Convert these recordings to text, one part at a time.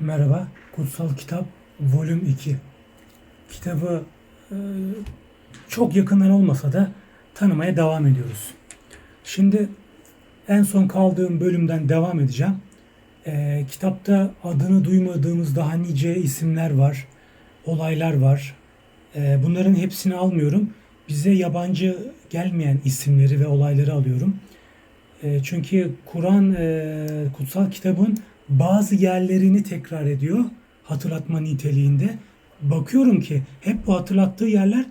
Merhaba, Kutsal Kitap Volüm 2. Kitabı e, çok yakından olmasa da tanımaya devam ediyoruz. Şimdi en son kaldığım bölümden devam edeceğim. E, kitapta adını duymadığımız daha nice isimler var, olaylar var. E, bunların hepsini almıyorum. Bize yabancı gelmeyen isimleri ve olayları alıyorum. Çünkü Kur'an kutsal kitabın bazı yerlerini tekrar ediyor hatırlatma niteliğinde. Bakıyorum ki hep bu hatırlattığı yerler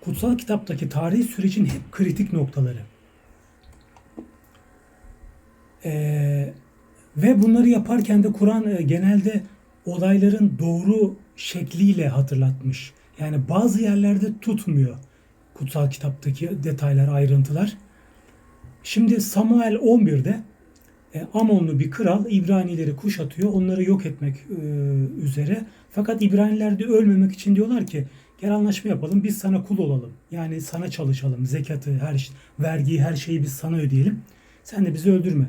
kutsal kitaptaki tarihi sürecin hep kritik noktaları. E, ve bunları yaparken de Kur'an e, genelde olayların doğru şekliyle hatırlatmış. Yani bazı yerlerde tutmuyor kutsal kitaptaki detaylar, ayrıntılar. Şimdi Samuel 11'de e, Amonlu bir kral İbranileri kuşatıyor. Onları yok etmek e, üzere. Fakat İbraniler de ölmemek için diyorlar ki gel anlaşma yapalım. Biz sana kul olalım. Yani sana çalışalım. Zekatı, her vergiyi, her şeyi biz sana ödeyelim. Sen de bizi öldürme.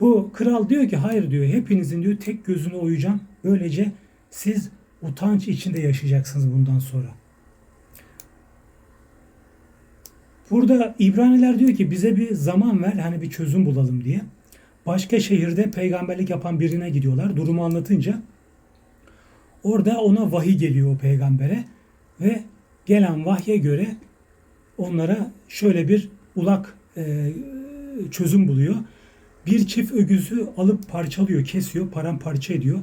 Bu kral diyor ki hayır diyor. Hepinizin diyor tek gözünü oyacağım. Böylece siz utanç içinde yaşayacaksınız bundan sonra. Burada İbraniler diyor ki bize bir zaman ver hani bir çözüm bulalım diye. Başka şehirde peygamberlik yapan birine gidiyorlar. Durumu anlatınca orada ona vahiy geliyor o peygambere ve gelen vahye göre onlara şöyle bir ulak e, çözüm buluyor. Bir çift öküzü alıp parçalıyor, kesiyor, paramparça ediyor.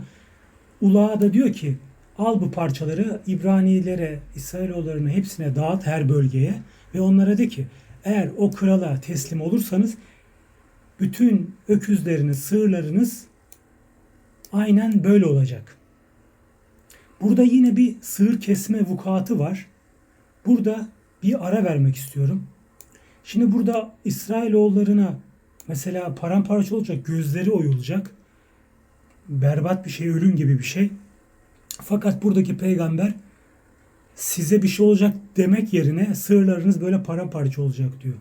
Ulağa da diyor ki al bu parçaları İbranilere, İsrailoğullarına hepsine dağıt her bölgeye ve onlara de ki eğer o krala teslim olursanız bütün öküzleriniz, sığırlarınız aynen böyle olacak. Burada yine bir sığır kesme vukuatı var. Burada bir ara vermek istiyorum. Şimdi burada İsrailoğullarına mesela paramparça olacak, gözleri oyulacak. Berbat bir şey, ölüm gibi bir şey. Fakat buradaki peygamber size bir şey olacak demek yerine sığırlarınız böyle paramparça olacak diyor.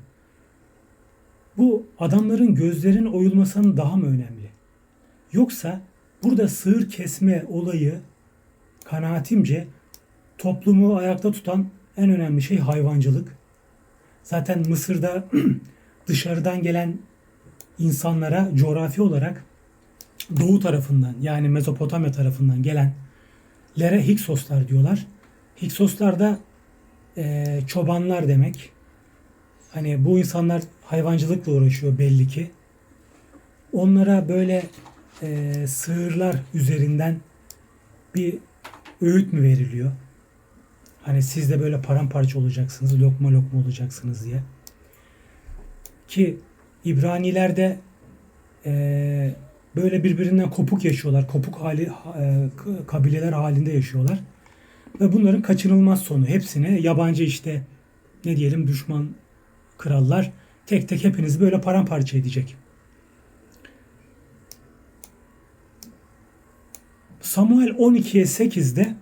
Bu adamların gözlerin oyulmasının daha mı önemli? Yoksa burada sığır kesme olayı kanaatimce toplumu ayakta tutan en önemli şey hayvancılık. Zaten Mısır'da dışarıdan gelen insanlara coğrafi olarak doğu tarafından yani Mezopotamya tarafından gelenlere Hiksoslar diyorlar. Hiksoslar da e, çobanlar demek. Hani bu insanlar hayvancılıkla uğraşıyor belli ki. Onlara böyle e, sığırlar üzerinden bir öğüt mü veriliyor? Hani siz de böyle paramparça olacaksınız, lokma lokma olacaksınız diye. Ki İbranilerde e, böyle birbirinden kopuk yaşıyorlar. Kopuk hali e, kabileler halinde yaşıyorlar. Ve bunların kaçınılmaz sonu. Hepsine yabancı işte ne diyelim düşman krallar tek tek hepinizi böyle paramparça edecek. Samuel 12'ye 8'de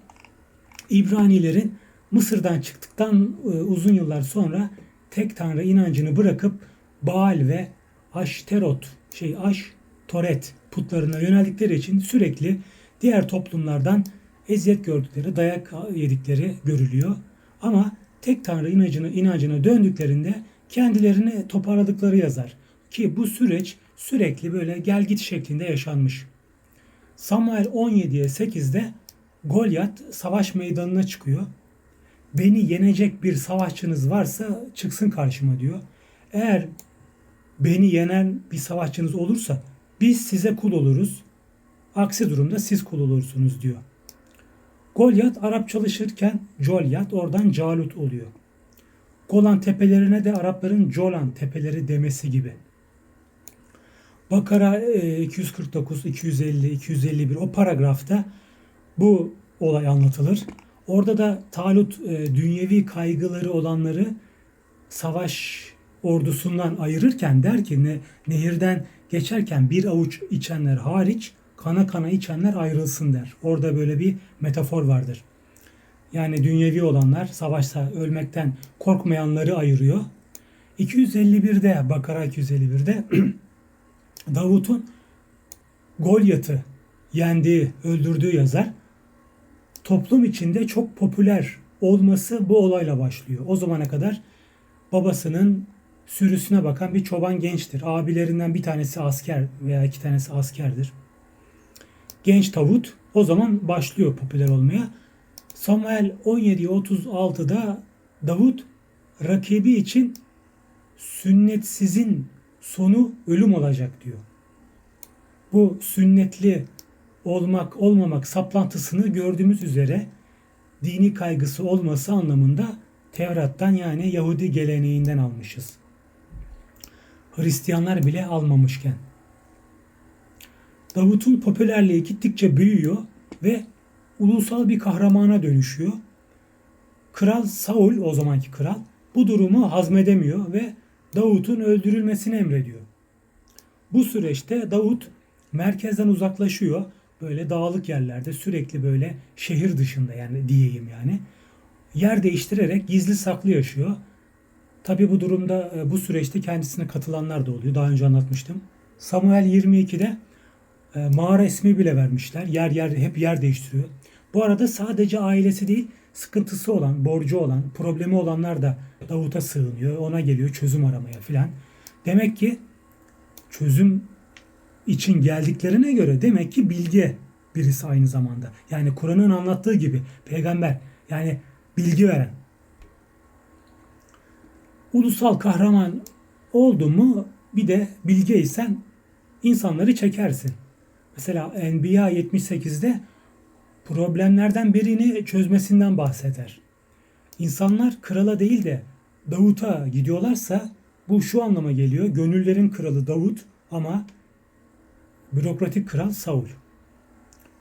İbranilerin Mısır'dan çıktıktan e, uzun yıllar sonra tek tanrı inancını bırakıp Baal ve Aşterot şey Aş Toret putlarına yöneldikleri için sürekli diğer toplumlardan eziyet gördükleri, dayak yedikleri görülüyor. Ama tek tanrı inancına, inancına döndüklerinde kendilerini toparladıkları yazar. Ki bu süreç sürekli böyle gel git şeklinde yaşanmış. Samuel 17'ye 8'de Golyat savaş meydanına çıkıyor. Beni yenecek bir savaşçınız varsa çıksın karşıma diyor. Eğer beni yenen bir savaşçınız olursa biz size kul oluruz. Aksi durumda siz kul olursunuz diyor. Golyat Arap çalışırken Jolyat oradan Calut oluyor. Golan tepelerine de Arapların Jolan tepeleri demesi gibi. Bakara 249, 250, 251 o paragrafta bu olay anlatılır. Orada da Talut e, dünyevi kaygıları olanları savaş ordusundan ayırırken der ki ne, nehirden geçerken bir avuç içenler hariç kana kana içenler ayrılsın der. Orada böyle bir metafor vardır. Yani dünyevi olanlar savaşta ölmekten korkmayanları ayırıyor. 251'de Bakara 251'de Davut'un Golyat'ı yendiği, öldürdüğü yazar. Toplum içinde çok popüler olması bu olayla başlıyor. O zamana kadar babasının sürüsüne bakan bir çoban gençtir. Abilerinden bir tanesi asker veya iki tanesi askerdir. Genç Davut o zaman başlıyor popüler olmaya. Samuel 17.36'da Davut rakibi için sünnetsizin sonu ölüm olacak diyor. Bu sünnetli olmak olmamak saplantısını gördüğümüz üzere dini kaygısı olması anlamında Tevrat'tan yani Yahudi geleneğinden almışız. Hristiyanlar bile almamışken. Davut'un popülerliği gittikçe büyüyor ve ulusal bir kahramana dönüşüyor. Kral Saul o zamanki kral bu durumu hazmedemiyor ve Davut'un öldürülmesini emrediyor. Bu süreçte Davut merkezden uzaklaşıyor. Böyle dağlık yerlerde sürekli böyle şehir dışında yani diyeyim yani. Yer değiştirerek gizli saklı yaşıyor. Tabi bu durumda e, bu süreçte kendisine katılanlar da oluyor. Daha önce anlatmıştım. Samuel 22'de e, mağara ismi bile vermişler. Yer yer hep yer değiştiriyor. Bu arada sadece ailesi değil sıkıntısı olan, borcu olan, problemi olanlar da Davut'a sığınıyor. Ona geliyor çözüm aramaya filan. Demek ki çözüm için geldiklerine göre demek ki bilge birisi aynı zamanda. Yani Kur'an'ın anlattığı gibi peygamber yani bilgi veren. Ulusal kahraman oldu mu bir de bilgeysen insanları çekersin. Mesela Enbiya 78'de problemlerden birini çözmesinden bahseder. İnsanlar krala değil de Davut'a gidiyorlarsa bu şu anlama geliyor. Gönüllerin kralı Davut ama bürokratik kral Saul.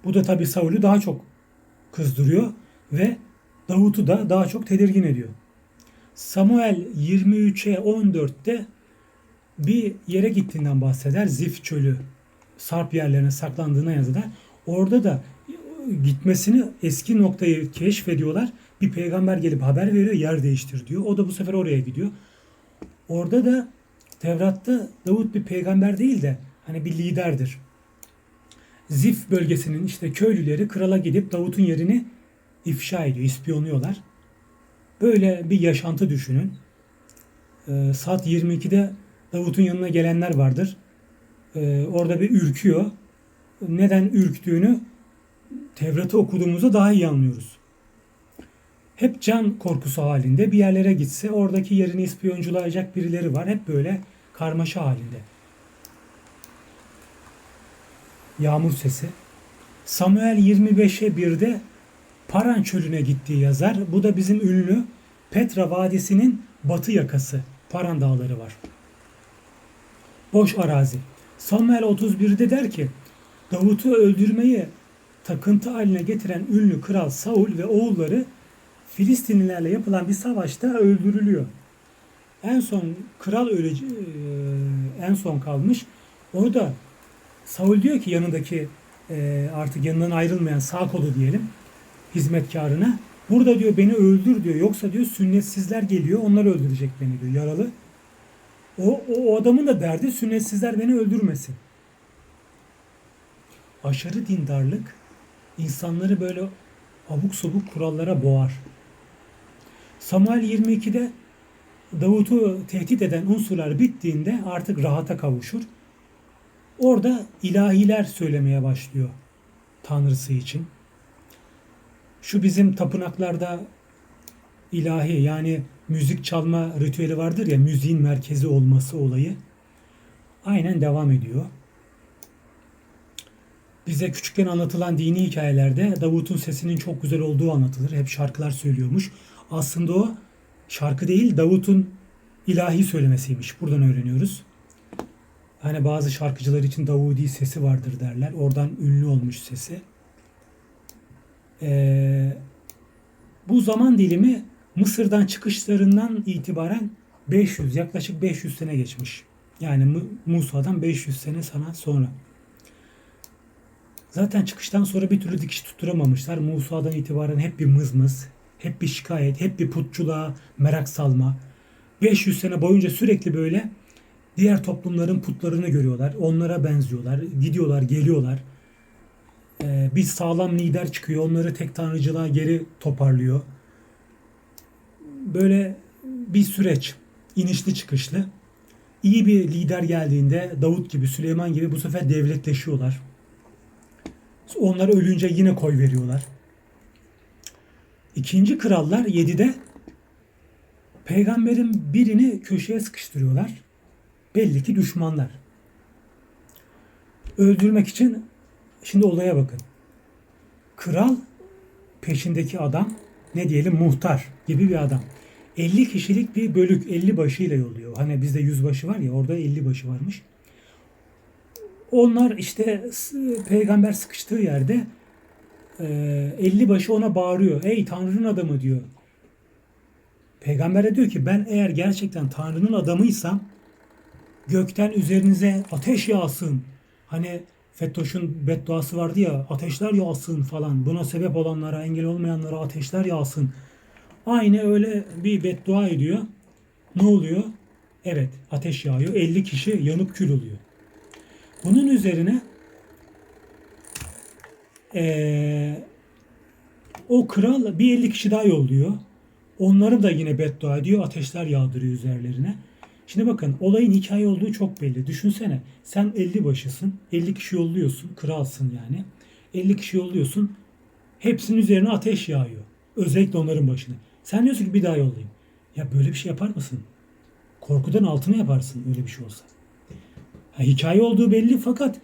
Bu da tabi Saul'ü daha çok kızdırıyor ve Davut'u da daha çok tedirgin ediyor. Samuel 23'e 14'te bir yere gittiğinden bahseder. Zif çölü sarp yerlerine saklandığına yazıda. Orada da gitmesini eski noktayı keşfediyorlar. Bir peygamber gelip haber veriyor yer değiştir diyor. O da bu sefer oraya gidiyor. Orada da Tevrat'ta Davut bir peygamber değil de hani bir liderdir. Zif bölgesinin işte köylüleri krala gidip Davut'un yerini ifşa ediyor, ispiyonluyorlar. Böyle bir yaşantı düşünün. Ee, saat 22'de Davut'un yanına gelenler vardır. Ee, orada bir ürküyor. Neden ürktüğünü Tevrat'ı okuduğumuzda daha iyi anlıyoruz. Hep can korkusu halinde bir yerlere gitse oradaki yerini ispiyonculayacak birileri var. Hep böyle karmaşa halinde. Yağmur sesi. Samuel 25'e 1'de Paran çölüne gittiği yazar. Bu da bizim ünlü Petra Vadisi'nin batı yakası. Paran dağları var. Boş arazi. Samuel 31'de der ki Davut'u öldürmeyi takıntı haline getiren ünlü kral Saul ve oğulları Filistinlilerle yapılan bir savaşta öldürülüyor. En son kral ölece en son kalmış. Onu da Saul diyor ki yanındaki e, artık yanından ayrılmayan sağ kolu diyelim hizmetkarına. Burada diyor beni öldür diyor. Yoksa diyor sünnetsizler geliyor onlar öldürecek beni diyor yaralı. O, o, adamın da derdi sünnetsizler beni öldürmesin. Aşırı dindarlık insanları böyle abuk sabuk kurallara boğar. Samuel 22'de Davut'u tehdit eden unsurlar bittiğinde artık rahata kavuşur. Orada ilahiler söylemeye başlıyor Tanrısı için. Şu bizim tapınaklarda ilahi yani müzik çalma ritüeli vardır ya müziğin merkezi olması olayı. Aynen devam ediyor. Bize küçükken anlatılan dini hikayelerde Davut'un sesinin çok güzel olduğu anlatılır. Hep şarkılar söylüyormuş. Aslında o şarkı değil Davut'un ilahi söylemesiymiş. Buradan öğreniyoruz. Hani bazı şarkıcılar için Davudi sesi vardır derler. Oradan ünlü olmuş sesi. Ee, bu zaman dilimi Mısır'dan çıkışlarından itibaren 500 yaklaşık 500 sene geçmiş. Yani Musa'dan 500 sene sana sonra. Zaten çıkıştan sonra bir türlü dikiş tutturamamışlar. Musa'dan itibaren hep bir mızmız, hep bir şikayet, hep bir putçuluğa merak salma. 500 sene boyunca sürekli böyle diğer toplumların putlarını görüyorlar. Onlara benziyorlar. Gidiyorlar, geliyorlar. bir sağlam lider çıkıyor. Onları tek tanrıcılığa geri toparlıyor. Böyle bir süreç. inişli çıkışlı. İyi bir lider geldiğinde Davut gibi, Süleyman gibi bu sefer devletleşiyorlar. Onlar ölünce yine koy veriyorlar. İkinci krallar 7'de peygamberin birini köşeye sıkıştırıyorlar. Belli ki düşmanlar. Öldürmek için şimdi olaya bakın. Kral peşindeki adam ne diyelim muhtar gibi bir adam. 50 kişilik bir bölük 50 başıyla yolluyor. Hani bizde 100 başı var ya orada 50 başı varmış. Onlar işte peygamber sıkıştığı yerde e, 50 başı ona bağırıyor. Ey Tanrı'nın adamı diyor. Peygamber de diyor ki ben eğer gerçekten Tanrı'nın adamıysam gökten üzerinize ateş yağsın. Hani Fettoş'un bedduası vardı ya ateşler yağsın falan. Buna sebep olanlara, engel olmayanlara ateşler yağsın. Aynı öyle bir beddua ediyor. Ne oluyor? Evet ateş yağıyor. 50 kişi yanıp kül oluyor. Bunun üzerine eee, o kral bir 50 kişi daha yolluyor. Onları da yine beddua ediyor. Ateşler yağdırıyor üzerlerine. Şimdi bakın olayın hikaye olduğu çok belli. Düşünsene sen 50 başısın. 50 kişi yolluyorsun. Kralsın yani. 50 kişi yolluyorsun. Hepsinin üzerine ateş yağıyor. Özellikle onların başına. Sen diyorsun ki bir daha yollayayım. Ya böyle bir şey yapar mısın? Korkudan altına yaparsın öyle bir şey olsa. Hikaye olduğu belli fakat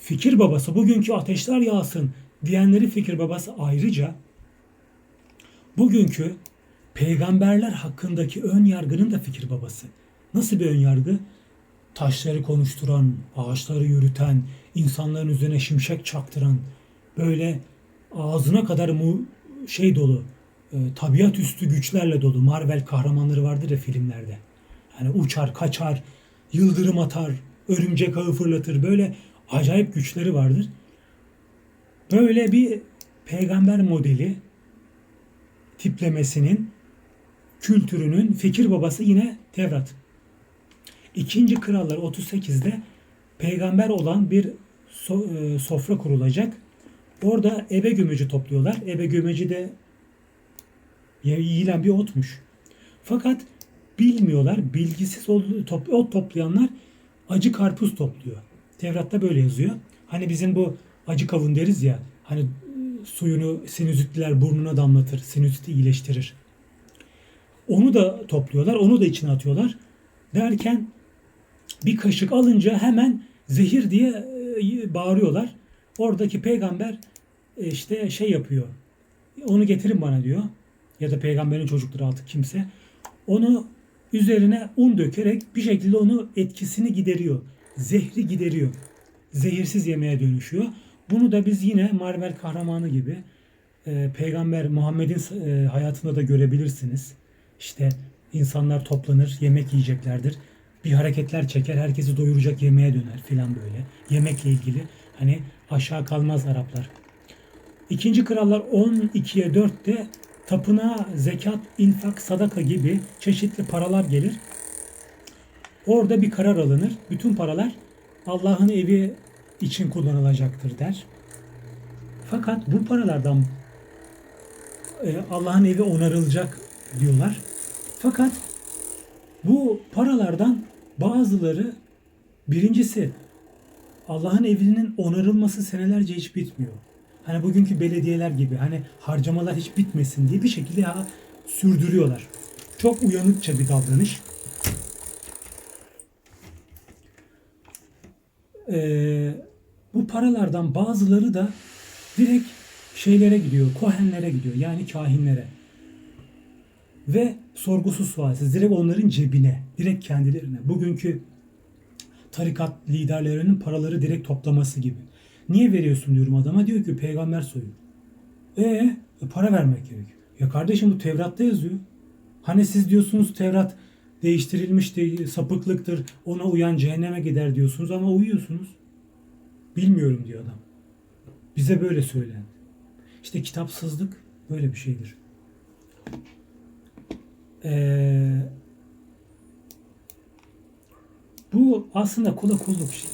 fikir babası bugünkü ateşler yağsın diyenleri fikir babası ayrıca bugünkü peygamberler hakkındaki ön yargının da fikir babası. Nasıl bir ön yargı? Taşları konuşturan, ağaçları yürüten, insanların üzerine şimşek çaktıran, böyle ağzına kadar mu şey dolu, e, tabiat üstü güçlerle dolu Marvel kahramanları vardır ya filmlerde. Yani uçar, kaçar, yıldırım atar, örümcek ağı fırlatır. Böyle acayip güçleri vardır. Böyle bir peygamber modeli tiplemesinin kültürünün fikir babası yine Tevrat. İkinci Krallar 38'de peygamber olan bir e, sofra kurulacak. Orada ebe gümeci topluyorlar. Ebe gümeci de yiyilen bir otmuş. Fakat bilmiyorlar, bilgisiz top, ot toplayanlar acı karpuz topluyor. Tevrat'ta böyle yazıyor. Hani bizim bu acı kavun deriz ya, hani e, suyunu sinüzitliler burnuna damlatır, sinüziti iyileştirir. Onu da topluyorlar, onu da içine atıyorlar. Derken bir kaşık alınca hemen zehir diye e, bağırıyorlar. Oradaki peygamber e, işte şey yapıyor. Onu getirin bana diyor. Ya da peygamberin çocukları artık kimse. Onu üzerine un dökerek bir şekilde onu etkisini gideriyor. Zehri gideriyor. Zehirsiz yemeğe dönüşüyor. Bunu da biz yine Marvel kahramanı gibi e, peygamber Muhammed'in e, hayatında da görebilirsiniz. İşte insanlar toplanır, yemek yiyeceklerdir. Bir hareketler çeker, herkesi doyuracak yemeğe döner filan böyle. Yemekle ilgili hani aşağı kalmaz Araplar. İkinci krallar 12'ye 4'te tapınağa zekat, infak, sadaka gibi çeşitli paralar gelir. Orada bir karar alınır. Bütün paralar Allah'ın evi için kullanılacaktır der. Fakat bu paralardan e, Allah'ın evi onarılacak diyorlar. Fakat bu paralardan bazıları birincisi Allah'ın evinin onarılması senelerce hiç bitmiyor. Hani bugünkü belediyeler gibi hani harcamalar hiç bitmesin diye bir şekilde ya sürdürüyorlar. Çok uyanıkça bir davranış. Ee, bu paralardan bazıları da direkt şeylere gidiyor, kohenlere gidiyor yani kahinlere. Ve sorgusuz sualsiz direkt onların cebine, direkt kendilerine. Bugünkü tarikat liderlerinin paraları direkt toplaması gibi. Niye veriyorsun diyorum adama diyor ki peygamber soyu. E, e para vermek gerekiyor. Ya kardeşim bu Tevrat'ta yazıyor. Hani siz diyorsunuz Tevrat değiştirilmişti, sapıklıktır, ona uyan cehenneme gider diyorsunuz ama uyuyorsunuz. Bilmiyorum diyor adam. Bize böyle söylendi. İşte kitapsızlık böyle bir şeydir. Ee, bu aslında kula kulluk işte.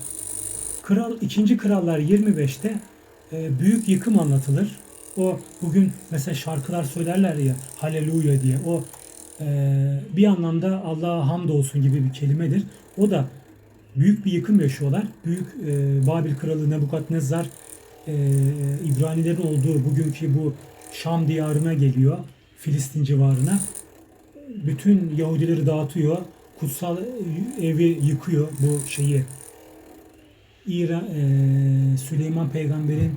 Kral 2. Krallar 25'te e, büyük yıkım anlatılır. O bugün mesela şarkılar söylerler ya haleluya diye. O e, bir anlamda Allah'a hamdolsun gibi bir kelimedir. O da büyük bir yıkım yaşıyorlar. Büyük e, Babil kralı Nebukadnezar e, İbranilerin olduğu bugünkü bu Şam diyarına geliyor. Filistin civarına. Bütün Yahudileri dağıtıyor. Kutsal evi yıkıyor bu şeyi. İran, e, Süleyman peygamberin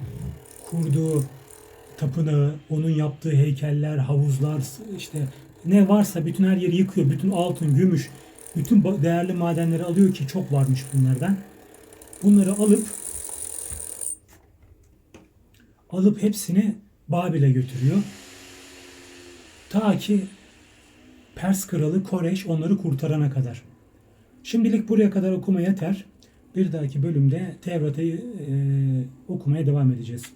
kurduğu tapınağı, onun yaptığı heykeller, havuzlar, işte ne varsa bütün her yeri yıkıyor. Bütün altın, gümüş, bütün değerli madenleri alıyor ki çok varmış bunlardan. Bunları alıp alıp hepsini Babil'e götürüyor. Ta ki Pers kralı Koreş onları kurtarana kadar. Şimdilik buraya kadar okuma yeter. Bir dahaki bölümde Tevrat'ı e, okumaya devam edeceğiz.